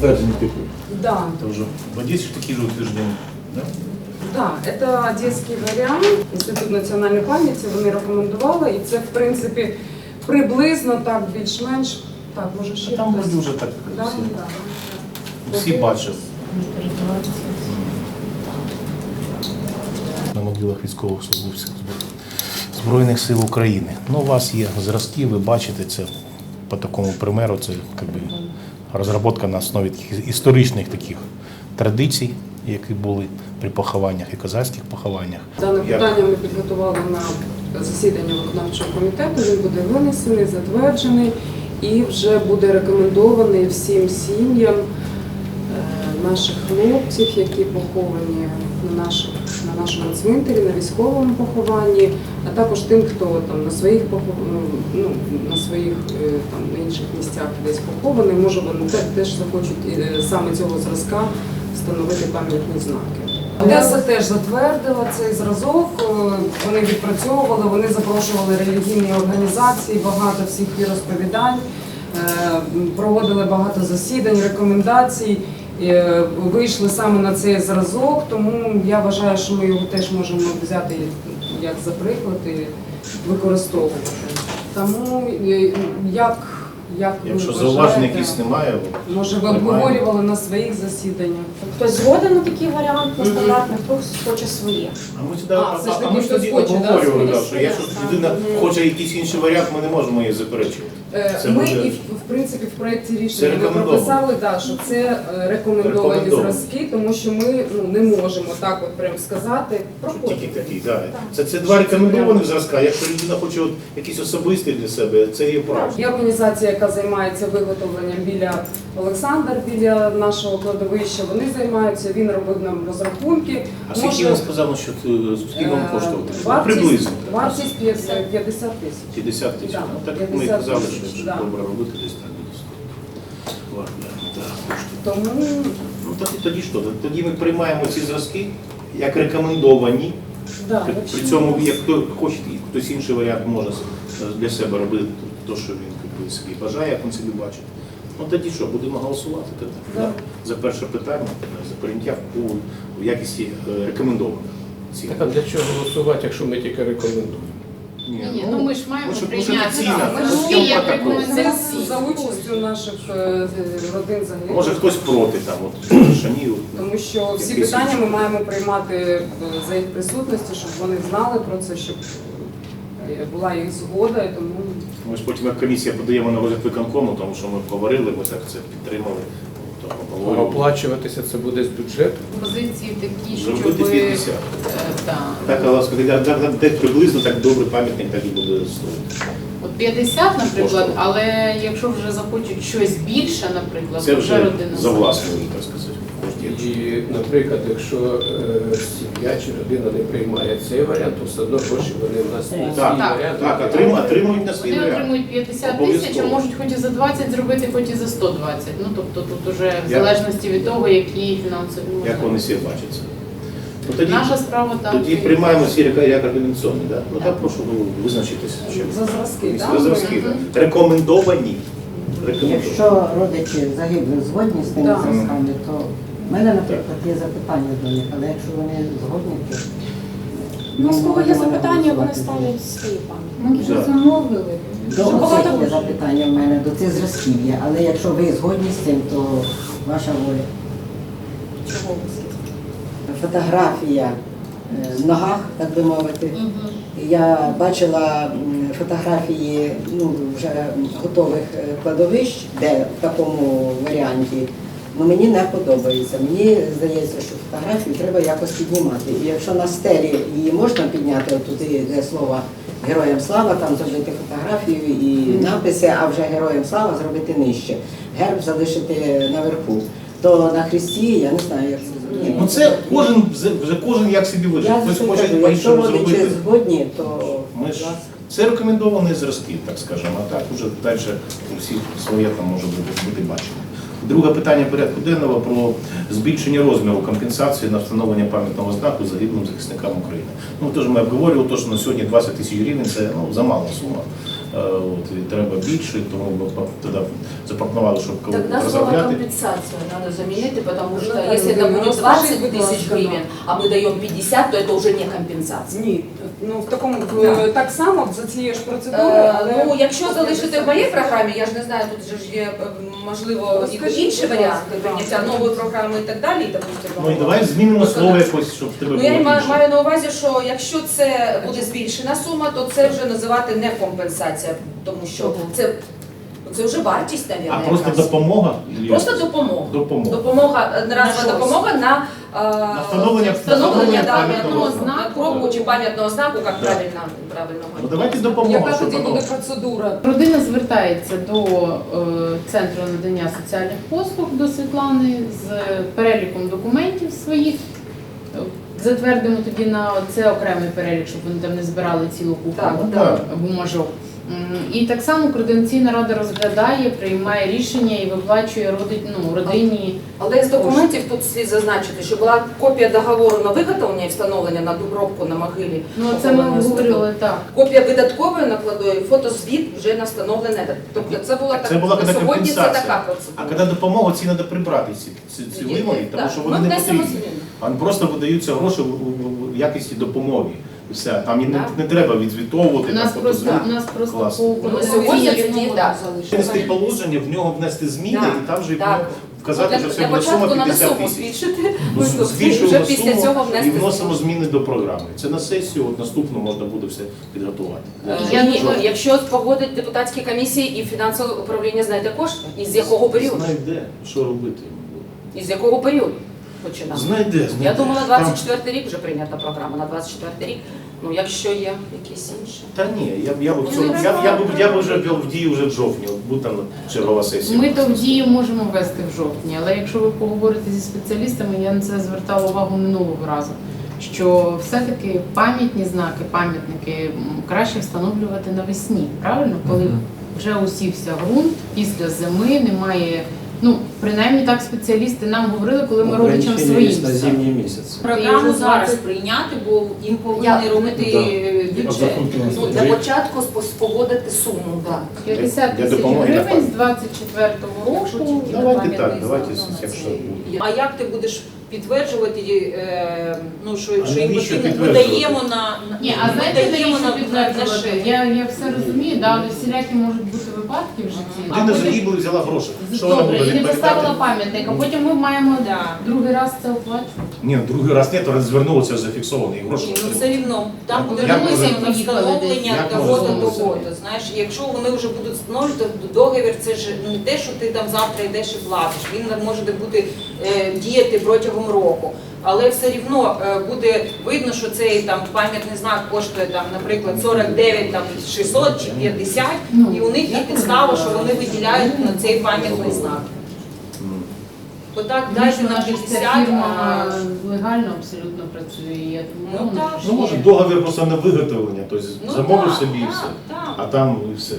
затверджені типи. Да, Это уже в Одессе ж такие же утверждения. Да? да, це одеський варіант. Інститут національної пам'яті вони рекомендували, і це в принципі приблизно так більш-менш. Так, може ще Там хтось? вроде уже так Да, всі, да. всі бачать. На могилах військових службовців Збройних сил України. Ну, у вас є зразки, ви бачите це по такому примеру, це як би, розробка на основі таких історичних таких традицій, які були при похованнях і козацьких похованнях. Дане питання ми підготували на засідання виконавчого комітету. Він буде винесений, затверджений і вже буде рекомендований всім сім'ям е, наших хлопців, які поховані на, наших, на нашому цвинтарі, на військовому похованні, а також тим, хто там на своїх ну, на своїх е, там на інших місцях десь похований, може вони теж захочуть е, саме цього зразка встановити пам'ятні знаки. Одеса теж затвердила цей зразок. е, Вони відпрацьовували, вони запрошували релігійні організації, багато всіх віросповідань, е, проводили багато засідань, рекомендацій. Вийшли саме на цей зразок, тому я вважаю, що ми його теж можемо взяти як за приклади використовувати. Тому е, як, як ви Якщо вважаєте? зауважень якісь немає, може ви Немає. обговорювали на своїх засіданнях? Хтось згоден на такий варіант нестандартний, хтось хоче своє. А ми сюди, А, а, все ж а таки ми ж тоді хтось хоче, да, обговорювали, да, що якщо людина хоче якийсь інший варіант, ми не можемо її заперечувати. Е, Це Ми буде- і в в принципі в проєкті рішення ми рекомендовано. прописали, да, що це е, рекомендовані Рекомендовано. зразки, тому що ми ну, не можемо так от прям сказати. Що Тільки Проходьте. да. Це, це два рекомендованих зразка. Якщо людина хоче от якийсь особистий для себе, це є право. Є організація, яка займається виготовленням біля Олександр, біля нашого кладовища. Вони займаються, він робив нам розрахунки. А скільки він сказав, що це- скільки вам е, коштувати? Вартість, Приблизно. вартість 50 50 тисяч. 50 тисяч. Ну, так як ми казали, що якщо добре робити, десь. Так, коштує. Тому Ну тоді, що? Тоді ми приймаємо ці зразки як рекомендовані. да, При- цьому, як хто хоче, хтось інший варіант може для себе робити те, що він якби, собі бажає, як він собі бачить. Ну тоді що, будемо голосувати тоді, Да. да? за перше питання, за прийняття у, в якісті е, рекомендованих. Так а для чого голосувати, якщо ми тільки рекомендуємо? Ні, Ні, ну ми ж маємо щоб- прийняти. за участю наших е, родин загиблих. Може хтось проти там, от шанів. Тому що всі питання ми маємо приймати е, за їх присутності, щоб вони знали про це, щоб була їх згода, і тому Ми ж потім як комісія подаємо на розгляд виконкому, тому що ми говорили, ми так це підтримали. А оплачуватися це буде з бюджету? Позиції такі, щоб Зробити 50. е. Так, але так, так, приблизно так добрий пам'ятник, так і буде стоїти. От 50, наприклад, але якщо вже захочуть щось більше, наприклад, Це то вже вже родина. за власною, так сказати. І, наприклад, якщо е, сім'я чи родина не приймає цей варіант, то все одно гроші вони в нас на свій Так, варіант. так, отрим- отримують на свій Вони варіант. отримують 50 тисяч, а можуть хоч і за 20 зробити, хоч і за 120. Ну тобто тут уже в Як- залежності від того, які фінансові Як вони себе бачать це. Ну, тоді, Наша справа так. тоді і- приймаємо всі река- як рекомендаційні, да? Ну так прошу ну, визначитися. чим. за зразки. да, За зразки, да. Рекомендовані. Рекомендовані. Якщо родичі загиблих згодні з тими Так. зразками, то в мене, наприклад, є запитання до них, але якщо вони згодні, то Ну, з кого є запитання, вони ставлять свої пам'ятники. Ми вже замовили. До багато- є запитання в мене, до цих зразків є. Але якщо ви згодні з цим, то ваша воля. Чого ви всі? Фотографія е, в ногах, так би мовити. Я бачила м, фотографії ну, вже готових е, кладовищ, де в такому варіанті. Ну, мені не подобається. Мені здається, що фотографію треба якось піднімати. І якщо на стелі її можна підняти, туди, де слова Героям слава, там зробити фотографію і написи, а вже Героям слава зробити нижче. Герб залишити наверху. То на хресті я не знаю, як це зробити. Ну це кожен, вже кожен як собі вижив. Я Хтось хоче кажу, якщо родичі згодні, то Ми ж це рекомендовані зразки, так скажемо, а так уже далі у всіх своє там може бути, бути бачення. Друге питання порядку денного про збільшення розміру компенсації на встановлення пам'ятного знаку загиблим захисникам України. Ну теж ми обговорювали, то, що на сьогодні 20 тисяч гривень це ну, замала сума. е, от, і треба більше, тому ми по- тоді запропонували, щоб коли Тогда слово розробляти. компенсацию надо заменить, потому что Наталья если это Андреевна, будет ну, 20 скажите, будь тысяч ласка, гривен, а мы даем 50, то это уже не компенсация. Ні, ну в такому в- так само за цією ж процедурою, Е, але Ну, якщо залишити в моїй програмі, я ж не знаю, тут же ж є е, можливо і інші будь варіанти ласка, прийняття так. нової програми і так далі, і, допустимо. Ну і давай змінимо слово якось, щоб в тебе Ну було я маю, більше. маю на увазі, що якщо це буде збільшена сума, то це вже називати не компенсація, тому що це, це вже вартість, А навіть. просто допомога? Просто допомога. Допомога. Допомога, одноразова На допомога на, е, На встановлення- встановлення пам'ятного знаку. кропку чи пам'ятного знаку, як Да. правильно, правильно Ну давайте допомога, яка тоді буде процедура? Родина звертається до е, центру надання соціальних послуг до Світлани з переліком документів своїх. Е, Затвердимо тоді на це окремий перелік, щоб вони там не збирали цілу купу Так, Ну, так. так. бумажок. І так само координаційна рада розглядає, приймає рішення і виплачує роди- ну, родині. Але з документів тут слід зазначити, що була копія договору на виготовлення і встановлення на обробку на могилі. Ну це ми говорили так. Копія видаткової накладної, фотозвіт вже на встановлене. Тобто це була Це так. була на сьогодні це компенсація. така А процедура. коли допомога, ці треба прибрати ці, ці, ці вимоги, тому що Ми вони не потрібні. А просто видаються гроші в, в- в якості допомоги. І все. Там і не, не треба відзвітовувати. У нас там, просто у нас просто Клас. по Ну, сьогодні це конвенції так. Внести положення, в нього внести зміни і там же так. вказати, Для- що це для буде сума початку треба 50 суму тисяч. збільшити, Ну, Збільшуємо вже після суму цього і внести вносимо зміни. до програми. Це на сесію, от наступну можна буде все підготувати. Е, Я ні, думаю- ну, якщо погодить депутатські комісії і фінансове управління знайде кошти, і з якого періоду? Знайде, що робити. І з якого періоду починати? Знайде, знайде. Я думала, Там- 24 рік вже прийнята програма на 24 рік. Ну, якщо є якісь інші. Та ні, я, б- я, б в цьому- я, б- я, б- я б вже ввів в дію вже в жовтні, от буде там чергова сесія. Ми то в дію можемо ввести в жовтні, але якщо ви поговорите зі спеціалістами, я на це звертала увагу минулого разу. Що все-таки пам'ятні знаки, пам'ятники м, краще встановлювати навесні, правильно? Коли вже усівся ґрунт після зими, немає. Ну, принаймні так спеціалісти нам говорили, коли ми родичам своїм. на ставили. зимній місяць. Програму зараз прийняти, бо їм Я- повинні робити бюджет. Розрахунки на Ну, початку спо- спогодити суму, так. 50 Я тисяч гривень з 24-го року. Давайте на так, пам'ятний давайте, знак якщо буде. А як ти будеш підтверджувати, е, ну, що, А що їм навіщо потрібно? Ми підтверджувати? даємо на, на- Ні, а ми знаєте, даємо навіщо на, на, на підтверджувати? шею. Я, я все розумію, да, але всілякі можуть бути випадки в житті. Людина загибла і взяла гроші. Що вона Добре, буде і не поставила відповідати? пам'ятник, а потім ми маємо Да. другий раз це оплачувати. Ні, другий раз ні, то раз звернулося зафіксовано і гроші. Ну все рівно. Там буде як може- встановлення як того до звернутися? того. Знаєш, якщо вони вже будуть встановлювати, то договір це ж не те, що ти там завтра йдеш і платиш. Він може бути е, діяти протягом року. Але все рівно е, буде видно, що цей там пам'ятний знак коштує там, наприклад, 49 там 600 чи 50, Ну, і у них є підстава, що вони виділяють на цей пам'ятний знак. М. Отак Дайте дайте на наша 50, фірма а легально абсолютно працює. Я думаю, Ну, так. Ну, може, договір просто на виготовлення, тобто Ну, замовив так, собі і все. так. А там і все.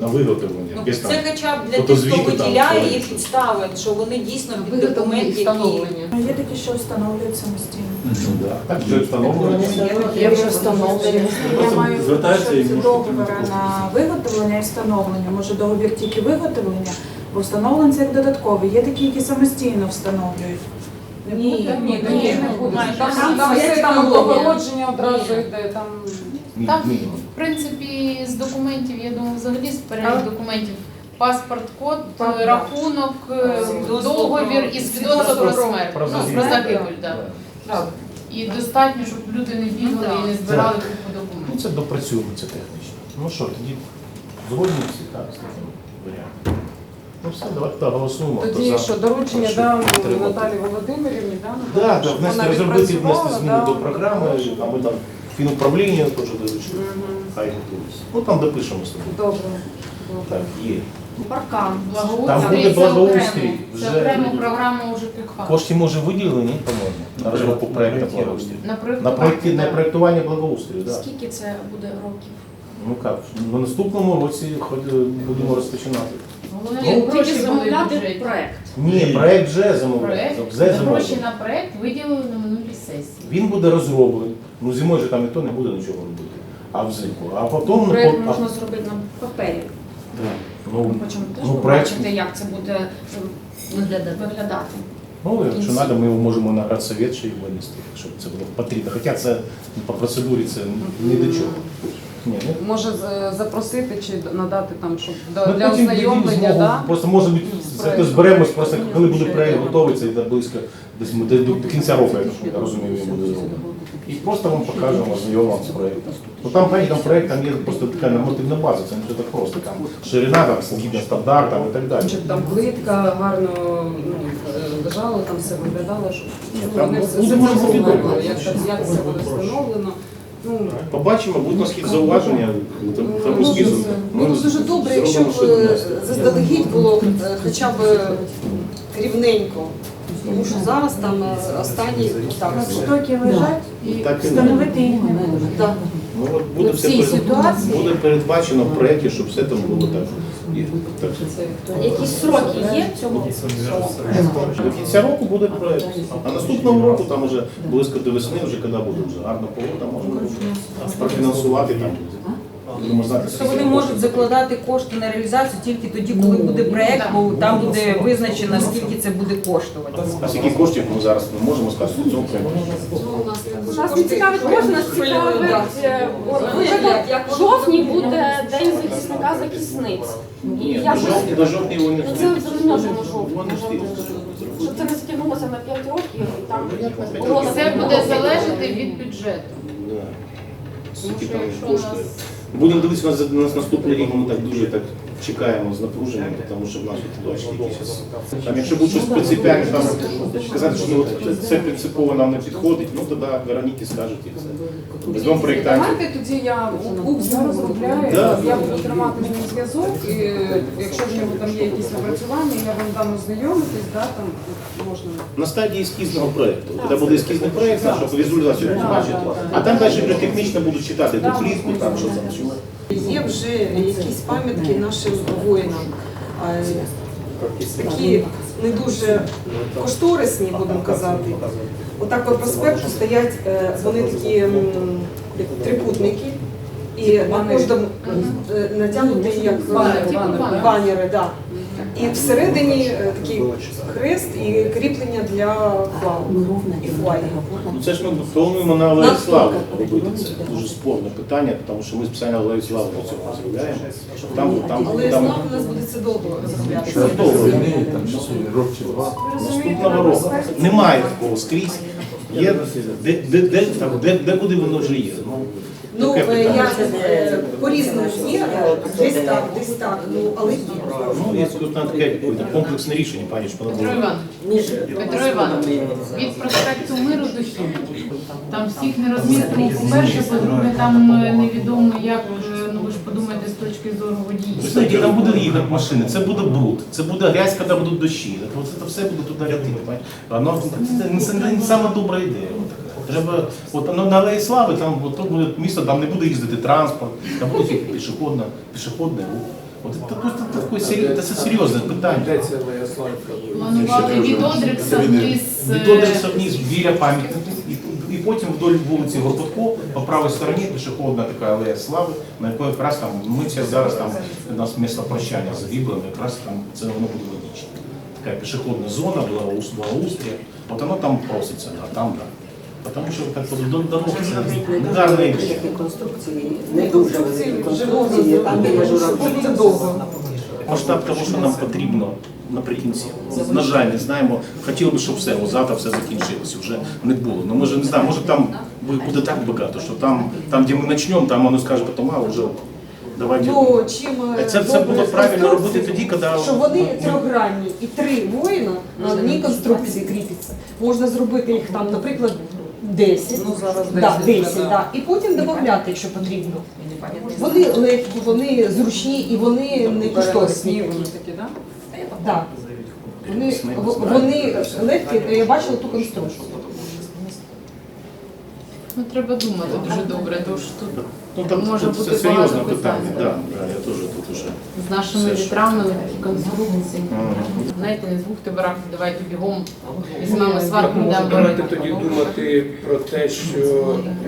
На виготовлення. Ну, там. це хоча б для тих, хто там, виділяє, є інше. підстави, що вони дійсно під документ, і встановлення. Є такі, що встановлюють самостійно. Ну, да. Так, вже встановлено. Є вже встановлені. Я Просто маю і що договори отримати на виготовлення і встановлення. Може договір тільки виготовлення, бо встановлення це як додатковий. Є такі, які самостійно встановлюють. Ні, ні, Ні, ні, не буде. Там, там все там технологія. облагородження одразу Ні. йде. Там Ні, Там, ні. в принципі, з документів, я думаю, взагалі з перелік документів. Паспорт, код, Так, рахунок, е, Свідоцтво договір про- і свідоцтво про смерть. Про Ну, загибель. про загибель, так. Правда. І достатньо, щоб люди не бігали і не збирали купу Ну, документів. це допрацюємо, це технічно. Ну що, тоді згодні всі так з таким варіантом. Ну все, давайте так, голосуємо. Хто тоді за? що доручення Прошу дам підтримати. Наталі Володимирівні, да? Да, да, щоб внести вона розробити внести зміни да, до програми, а ми там фінуправління теж доручили. Хай готуються. Ну там допишемо з тобою. Добре. Так, є. Паркан, Там благоустрій, буде це благоустрій. окремо. Вже Це окрема буде. програма у Кошти може виділені, по-моєму, на розробку проєкту благоустрою. На проєкту. На проєкті на проєктування благоустрою, так. Да. Скільки це буде років? Ну як, на наступному році хоч е, будемо розпочинати. Головне, Ну, гроші Тільки були в замовляти бюджеті. проект. Ні, проєкт вже замовляється. Проект, Вже гроші на проект виділили на минулій сесії. Він буде розроблений. Ну зимою же там ніхто не буде нічого робити. а взимку. А потім Проєкт а- можна зробити на папері. Да. Ну, Ми хочемо теж ну, проект, побачити, як це буде виглядати. ну, якщо треба, ми його можемо на градсовет ще й винести, якщо це буде потрібно. Хоча це по процедурі це ні до чого. Ні, ну, Може з- запросити чи надати там, щоб до- для потім ознайомлення, змогу- да? Просто може бути це хтось зберемось, просто коли буде проєкт готовий, це йде близько десь ми до, до кінця року, я розумію, він буде зроблений. І просто вам покажемо, знайомимо з проєктом. Ну там знаєте, там проєкт там є просто така нормативна база, це не все так просто. Там ширина, там згідно стандартам і так далі. Щоб там плитка гарно ну, е, лежала, там все виглядало, щоб Ні, ну, там вони буде- все знали, як, як це буде встановлено. Ну, Побачимо, будуть на схід зауваження, там, там Ну, ескізом. Було дуже добре, якщо б що е, заздалегідь було е, хоча б рівненько. Тому що зараз там е, останній так. Штоки лежать і Так і встановити їх не можна. Да. Ну, от буде, В все цій перед- ситуації- буде передбачено в проєкті, щоб все там було так. І, так. Якісь сроки є цього? До кінця року буде проєкт. А наступного року там вже близько до весни, вже коли буде вже гарна погода, можна буде профінансувати там. Будемо знати, То вони можуть закладати кошти на реалізацію тільки тоді, коли буде проект, бо там буде визначено, скільки це буде коштувати. А скільки коштів ми зараз не можемо сказати в цьому? Нас не цікавить кожен, нас цікавить. е, о, Наприклад, в жовтні буде день захисника захисниць. І Ні, я до ж- жовтня, до жовтня вони Ну це зрозуміло, що. Вони встигнуть. Щоб це не затягнулося на 5 років і там Все буде залежати від бюджету. Да. Тому Скільки що там якщо коштує. нас Будемо дивитися на, нас наступний рік, ми так дуже так чекаємо з напруженням, тому що в нас тут якісь. Там, якщо буде щось принципіальне, там сказати, що ну, це принципово нам не підходить, ну тоді Вероніки скажуть і. Візьмемо проєктантів. Давайте тоді я УКС розробляю, Да. я буду тримати з ним зв'язок, і якщо в нього там є якісь напрацювання, я вам дам ознайомитись, да, там можна. На стадії ескізного проєкту. Коли буде ескізний проєкт, щоб візуалізацію побачити, а там далі вже технічно будуть читати ту плітку, там що там. Є вже якісь пам'ятки нашим воїнам. Такі не дуже кошторисні, будемо казати. Отак по проспекту стоять, е, вони такі трикутники. І на кожному е, натягнуті як Банери, банери, банери, да. І всередині е, такий хрест і кріплення для флагу і флагів. Ну це ж ми плануємо на Алеї Слави робити. Це дуже спорне питання, тому що ми спеціально Алею Слави для цього розробляємо. Щоб там, там, Але там, знову у нас буде це довго розроблятися. Це довго. Наступного року. Немає такого скрізь. Є, де, де, де, там, де, де куди воно вже є. Ну, Ну, таке е, питання. я е, по-різному є, десь так, десь так, ну, але є. Ну, є тут на таке якесь комплексне рішення, пані Петро. Іванович, Петро Іванович, від проспекту Миру до Хімії. Там всіх не розмістимо. По-перше, по-друге, там е, невідомо, як, е, ну ви ж подумайте з точки зору водіїв. Знаєте, там буде їхати машини, це буде бруд, це буде грязь, коли будуть дощі. Оце це все буде туди ряди. Воно це, це не сама добра ідея. Треба, от ну, на Алеї Слави там от, то буде місто, там не буде їздити транспорт, там буде тільки пішохідна, пішохідний рух. От це, це, таке серйозне- це серйозне питання. Де це моя славка? Планували від Одрикса вниз. е, Від вниз біля пам'ятника, і, і потім вдоль вулиці Горбатко, по правій стороні пішохідна така алея слави, на якої якраз там ми це зараз там у нас місце прощання загиблими, якраз там це воно буде логічно. Така пішохідна зона, благоус- благоустрія, от воно там проситься, да, там да. Тому що як то, до- дорога це не дуже великі конструкції, там де є. Масштаб того, що нам потрібно наприкінці. На жаль, не знаємо. Хотіли б, щоб все, о, завтра все закінчилося, вже не було. Ну може не знаю, може там буде так багато, що там, там де ми почнемо, там воно скаже, потім, а вже давайте. Ну, чим е, Це добре було правильно робити тоді, коли що вони трьохгранні і три воїна на одній конструкції кріпляться. Можна зробити їх там, наприклад, 10. Ну, зараз Да, 10, 10 да. да. І потім додати, якщо потрібно. Вони легкі, вони зручні і вони не коштовні. Вони такі, да? Да. Вони, в- вони легкі, я бачила ту конструкцію. Ну треба думати дуже добре, тому що тут Ну, там, може тут бути це серйозне питання. Да, да, я теж тут уже. З нашими Це ж- вітрами такі конструкції. Знаєте, не з двох тибарах, давайте бігом візьмемо сварку, йдемо Давайте тоді думати про те, що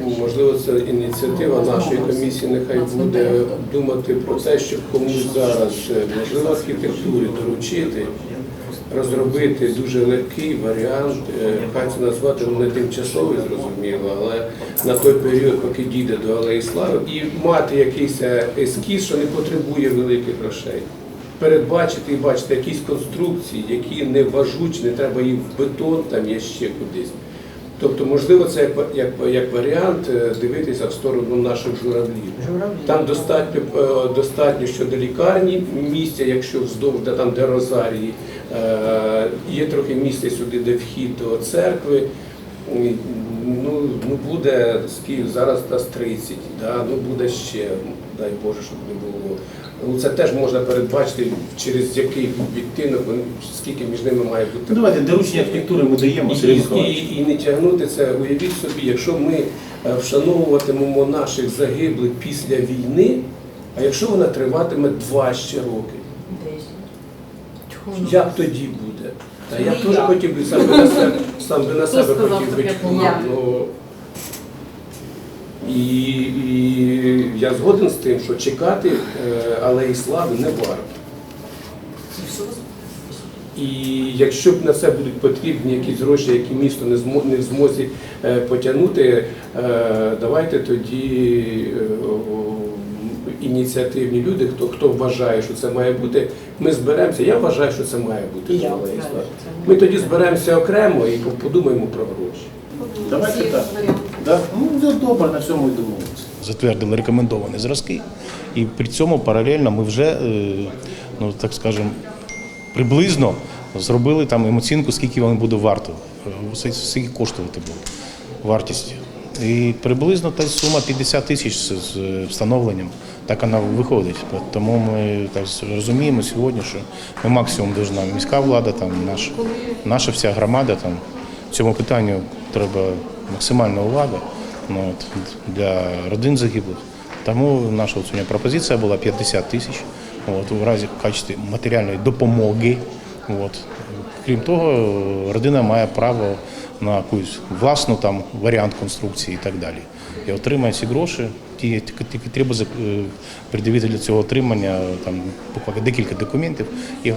ну, можливо це ініціатива нашої комісії. Нехай буде думати про те, щоб комусь зараз е, можливо архітектурі доручити. Розробити дуже легкий варіант, е, хай це назвати не тимчасовий, зрозуміло, але на той період, поки дійде до Алеї Слави, і мати якийсь е, ескіз, що не потребує великих грошей. Передбачити і бачити якісь конструкції, які не важучі, не треба їх в бетон, там є ще кудись. Тобто, можливо, це як, як, як варіант е, дивитися в сторону наших журавлів. Там достатньо, достатньо щодо лікарні місця, якщо вздовж, де там де розарії, є трохи місця сюди, де вхід до церкви. Ну, ну буде скільки зараз нас 30, да? ну буде ще, дай Боже, щоб не було. Ну, це теж можна передбачити, через який відтинок, скільки між ними має бути. Ну, давайте доручення архітектури ми даємо, І, і, і, і не тягнути це, уявіть собі, якщо ми е, вшановуватимемо наших загиблих після війни, а якщо вона триватиме два ще роки, як тоді буде? Та я теж хотів би сам би на себе, сам би на себе хотів би чути, ну, і, і я згоден з тим, що чекати е, алеї слави не варто. І якщо б на це будуть потрібні якісь гроші, які місто не змо- не в змозі е, потягнути, е, давайте тоді е, о, ініціативні люди, хто, хто вважає, що це має бути, ми зберемося. Я вважаю, що це має бути. Я вважаю, Слави. це Ми тоді зберемося окремо і подумаємо про гроші. Давайте так. Да? Ну, добре, на цьому і домовилися. Затвердили рекомендовані зразки, і при цьому паралельно ми вже, е, ну так скажемо, приблизно зробили там оцінку, скільки воно буде варто, е, скільки коштувати буде вартість. І приблизно та сума 50 тисяч з встановленням, так вона виходить. Тому ми так розуміємо сьогодні, що ми максимум должна міська влада, там наш, наша вся громада там цьому питанню треба максимальна увага ну, от, для родин загиблих. Тому наша сьогодні пропозиція була 50 тисяч от, у разі в качестві матеріальної допомоги. От. Крім того, родина має право на якусь власну там варіант конструкції і так далі. І отримає ці гроші. Ті, тільки, треба е, придивити для цього отримання там декілька документів і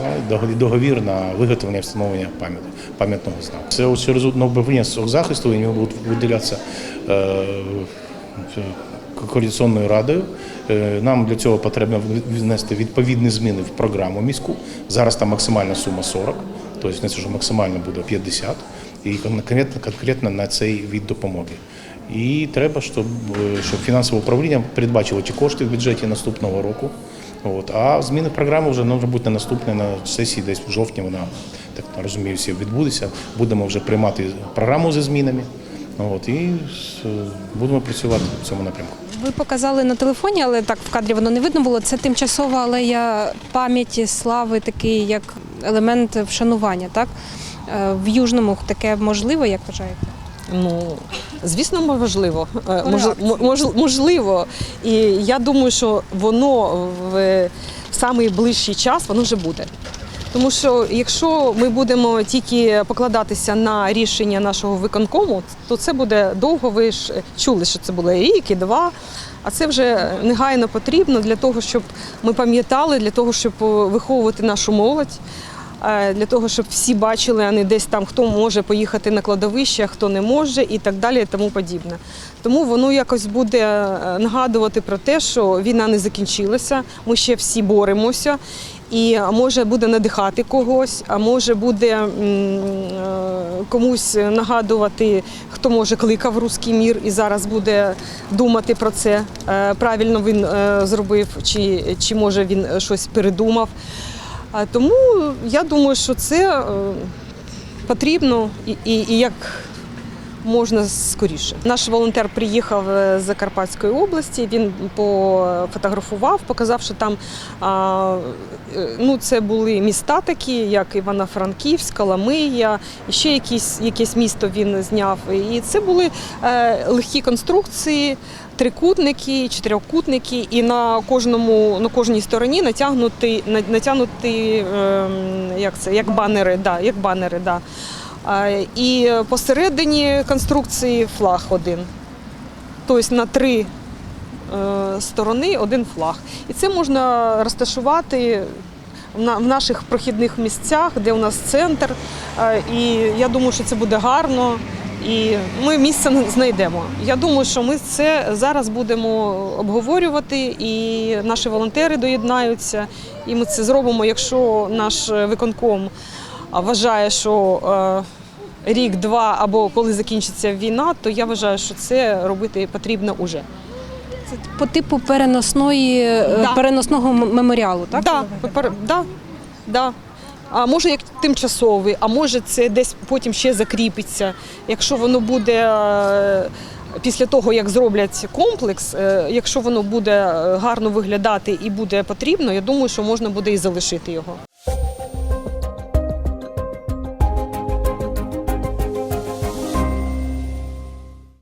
договір на виготовлення встановлення пам'ят, пам'ятного знаку. Це через обновлення захисту і будуть виділятися е, координаційною радою. Е, Нам для цього потрібно внести відповідні зміни в програму міську. Зараз там максимальна сума 40, тобто вже максимально буде 50, і конкретно, конкретно на цей від допомоги. І треба, щоб, е, щоб фінансове управління передбачило ті кошти в бюджеті наступного року. От. А зміни в програму вже може бути на наступне на сесії, десь в жовтні вона, так розумію, всі відбудеться. Будемо вже приймати програму зі змінами. От, і е, будемо працювати в цьому напрямку. Ви показали на телефоні, але так в кадрі воно не видно було. Це тимчасова алея пам'яті, слави, такий як елемент вшанування. Так в Южному таке можливо, як вважаєте? Ну, звісно, можливо. Е, мож- мож- можливо. І я думаю, що воно в самий ближчий час воно вже буде. Тому що якщо ми будемо тільки покладатися на рішення нашого виконкому, то це буде довго. Ви ж чули, що це було рік, і два. А це вже негайно потрібно для того, щоб ми пам'ятали, для того, щоб виховувати нашу молодь. Е, Для того, щоб всі бачили, а не десь там хто може поїхати на кладовище, а хто не може, і так далі, і тому подібне. Тому воно якось буде е, нагадувати про те, що війна не закінчилася, ми ще всі боремося. І може буде надихати когось, а може буде е, комусь нагадувати, хто може кликав руський мір і зараз буде думати про це. е, Правильно він е, зробив, чи, чи може він щось передумав. Тому я думаю, що це е, потрібно і, і, і як можна скоріше. Наш волонтер приїхав е, з Закарпатської області. Він пофотографував, показав, що там е, ну, це були міста такі, як Івано-Франківськ, Коломия, і ще якісь, якесь місто він зняв. І це були е, легкі конструкції. Трикутники, чотирьохкутники, і на кожному на кожній стороні натягнути натягнути ем, як це, як банери, да, як банери, да. І посередині конструкції флаг один. Тобто на три е, сторони один флаг. І це можна розташувати в наших прохідних місцях, де у нас центр. І я думаю, що це буде гарно. І ми місце знайдемо. Я думаю, що ми це зараз будемо обговорювати, і наші волонтери доєднаються. І ми це зробимо, якщо наш виконком вважає, що е, рік-два або коли закінчиться війна, то я вважаю, що це робити потрібно уже. Це по типу переносної е, Да. переносного меморіалу, так? Да, пер- да, да. А може як тимчасовий, а може це десь потім ще закріпиться. Якщо воно буде е, після того, як зроблять комплекс, е, якщо воно буде гарно виглядати і буде потрібно, я думаю, що можна буде і залишити його.